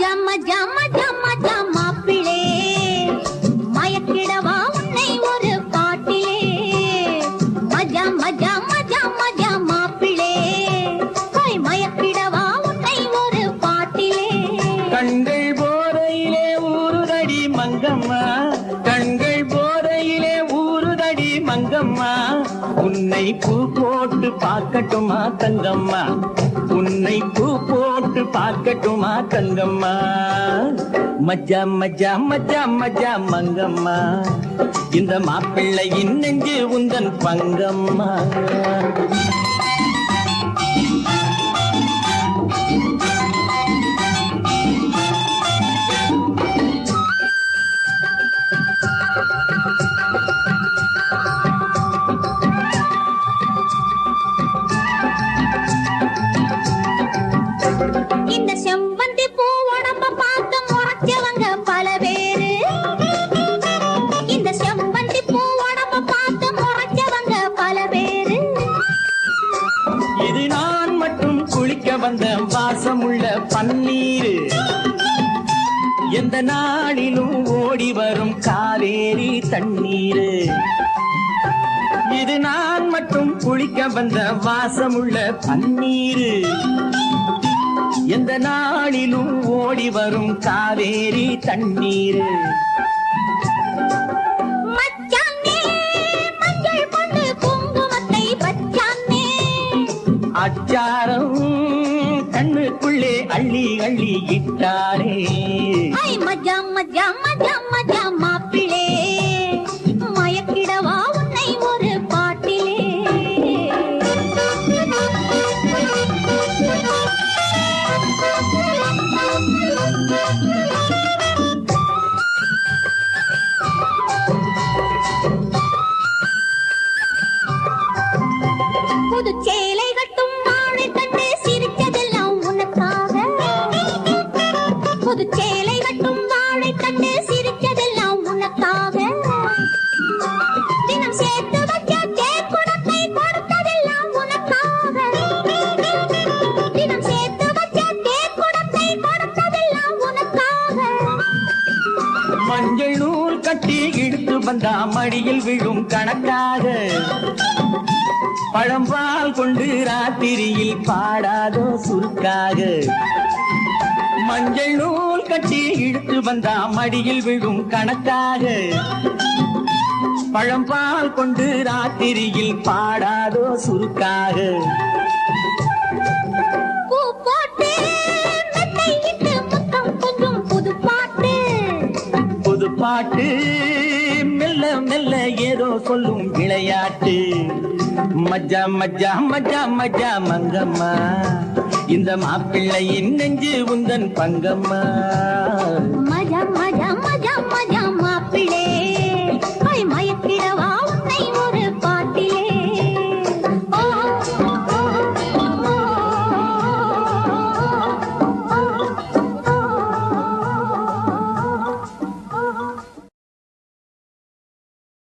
ஜம்ம ஜம்ம ஜம்ம ஜம்ம பிளே. மயக்கிடவா உன்னை ஒரு பாட்டிலே மஜம்ம ஜம்ம ஜம்ம ஜம்ம பிளே. மயக்கிடவா உன்னை ஒரு பாட்டிலே. கண்கள் போரையிலே ஊருதடி மங்கம்மா. கண்கள் போரையிலே ஊருதடி மங்கம்மா. உன்னை பூ போட்டு பார்க்கட்டுமா தங்கம்மா? உன்னை பூ போ பார்க்கட்டுமா தங்கம்மா மஜா மஜா மஜா மஜா மங்கம்மா. இந்த மாப்பிள்ளையின் நெஞ்சு உந்தன் பங்கம்மா. இந்த செம்பந்தி பூ உடம்ப பார்த்து முறைச்சவங்க பல பேரு. இந்த செம்பந்தி பூ உடம்ப பார்த்து முறைச்சவங்க பல பேரு. இது நான் மட்டும் குளிக்க வந்த வாசமுள்ள பன்னீர். எந்த நாளிலும் ஓடி வரும் காவேரி தண்ணீர். இது நான் மட்டும் குளிக்க வந்த வாசமுள்ள பன்னீர். எந்த நாளிலும் ஓடி வரும் காவேரி தண்ணீர். அச்சாரம் கண்ணுக்குள்ளே அள்ளி அள்ளி இட்டாரே. மஜா மஜா மஜா மஜா சேலை கட்டும் வாழை தண்டு சிரிச்சதெல்லாம் உனக்காக. தினம் சேர்த்து வந்தா மடியில் விழும் கணக்காக. பழம்பால் கொண்டு ராத்திரியில் பாடாதோ சுருக்காக. மஞ்சள் நூல் கட்டி இழுத்து வந்தா மடியில் விழும் கணக்காக. பழம்பால் கொண்டு ராத்திரியில் பாடாதோ சுருக்காக. புது பாட்டு மெல்ல மெல்ல ஏதோ சொல்லும் விளையாட்டு. மஜா மஜா மஜா மஜா மங்கம்மா. இந்த மாப்பிள்ளையின் நெஞ்சு உந்தன் பங்கம்மா. மஜா மஜா மஜா மஜா